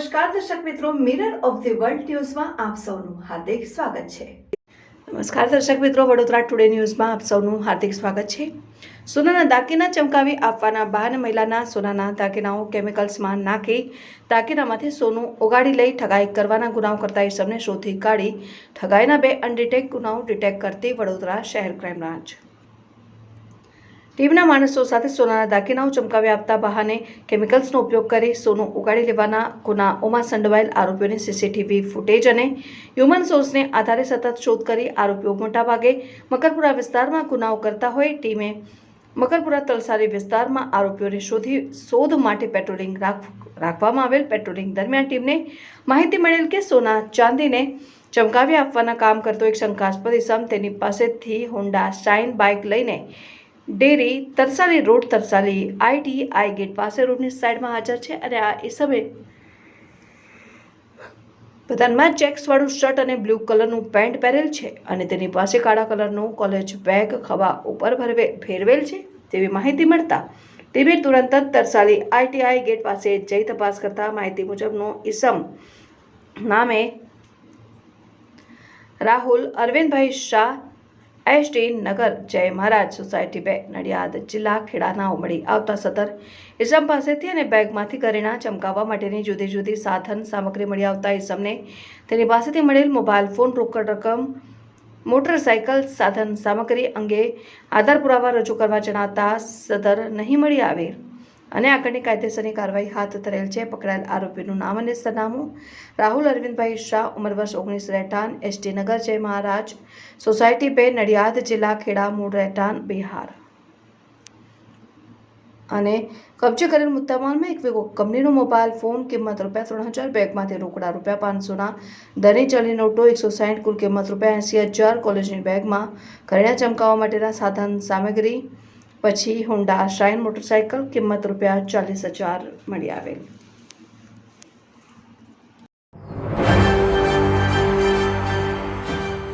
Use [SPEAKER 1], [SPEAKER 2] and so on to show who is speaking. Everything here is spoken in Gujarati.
[SPEAKER 1] નમસ્કાર, દર્શક મિત્રો મિરર ઓફ ધી વર્લ્ડ ન્યૂઝમાં આપ સૌનું હાર્દિક સ્વાગત છે. નમસ્કાર, દર્શક મિત્રો, વડોદરા ટુડે ન્યૂઝમાં આપ સૌનું હાર્દિક સ્વાગત છે. સોનાના દાગીના ચમકાવી આપવાના બાન મહિલાના સોનાના દાગીનાઓ કેમિકલ્સમાં નાખી દાગીનામાંથી સોનું ઓગાળી લઈ ઠગાઈ કરવાના ગુનાઓ કરતા ઇસમને શોધી કાઢી ઠગાઈના બે અનડિટેક ગુનાઓ ડિટેક્ટ કરતી વડોદરા શહેર ક્રાઇમ બ્રાન્ચ. ટીમના માણસો સાથે સોનાના દાગીનાઓ ચમકાવી આપતા બહાને કેમિકલ્સનો ઉપયોગ કરી સોનું ઉગાડી લેવાના ગુનાઓમાં સંડવાયેલ આરોપીઓની સીસીટીવી ફૂટેજ અને હ્યુમન સોર્સને આધારે સતત શોધ કરી આરોપીઓ મોટાભાગે મકરપુરા વિસ્તારમાં ગુનાઓ કરતા હોય ટીમે મકરપુરા તલસારી વિસ્તારમાં આરોપીઓને શોધી શોધ માટે પેટ્રોલિંગ રાખ, રાખવામાં આવેલ પેટ્રોલિંગ દરમિયાન ટીમને માહિતી મળેલ કે સોના ચાંદીને ચમકાવી આપવાના કામ કરતો એક શંકાસ્પદ ઇસમ તેની પાસેથી હોન્ડા શાઇન બાઇક લઈને dairy Tarsali road Tarsali ITI gate પાસે રોડની સાઈડમાં હાજર છે અને આ ઇસમે બધાનમાં ચેક્સવાળું શર્ટ અને બ્લુ કલરનું પેન્ટ પહેરેલ છે અને તેની પાસે કાળા કલરનું કોલેજ બેગ, ખભા ઉપર ભરવે ફેરવેલ છે તેવી માહિતી મળતા ટીમે તુરંત જ તરસાલી આઈટીઆઈ ગેટ પાસે જઈ તપાસ કરતા માહિતી મુજબનો ઈસમ નામે રાહુલ અરવિંદભાઈ શાહ એસટી નગર જય મહારાજ સોસાયટી બે નડિયાદ જિલ્લા ખેડાના ઉમળી. આવતા સતર ઇસમ પાસેથી અને બેગમાંથી કરેણા ચમકાવવા માટેની જુદી જુદી સાધન સામગ્રી મળી આવતા ઇસમને તેની પાસેથી મળેલ મોબાઈલ ફોન, રોકડ રકમ, મોટરસાયકલ સાધન સામગ્રી અંગે આધાર પુરાવા રજૂ કરવા જણાતા સદર નહીં મળી આવે. અને આગળની કાયદેસરની કાર્યવાહી હાથ ધરેલ છે. પકડાયેલ આરોપીનું નામ અને સરનામું રાહુલ અરવિંદભાઈ શાહ, ઉંમર વર્ષ ઓગણીસ રહેઠાણ એસટી નગર, જય મહારાજ, સોસાયટી બે, નડિયાદ, જિલ્લા ખેડા, મૂળ રહેઠાણ, બિહાર. અને કબજે કરેલ મુદ્દામાલમાં એક કંપનીનો મોબાઈલ ફોન, કિંમત રૂપિયા ત્રણ હજાર, બેગમાંથી રોકડા રૂપિયા પાંચસોના દરની ચલી નોટો, એકસો સાઠ, કુલ કિંમત રૂપિયા એંસી હજાર, કોલેજની બેગમાં કરિયા ચમકાવવા માટેના સાધન, સામગ્રી પછી હોન્ડા શાઇન મોટરસાયકલ કિંમત રૂપિયા ચાલીસ હજાર મળી આવેલ.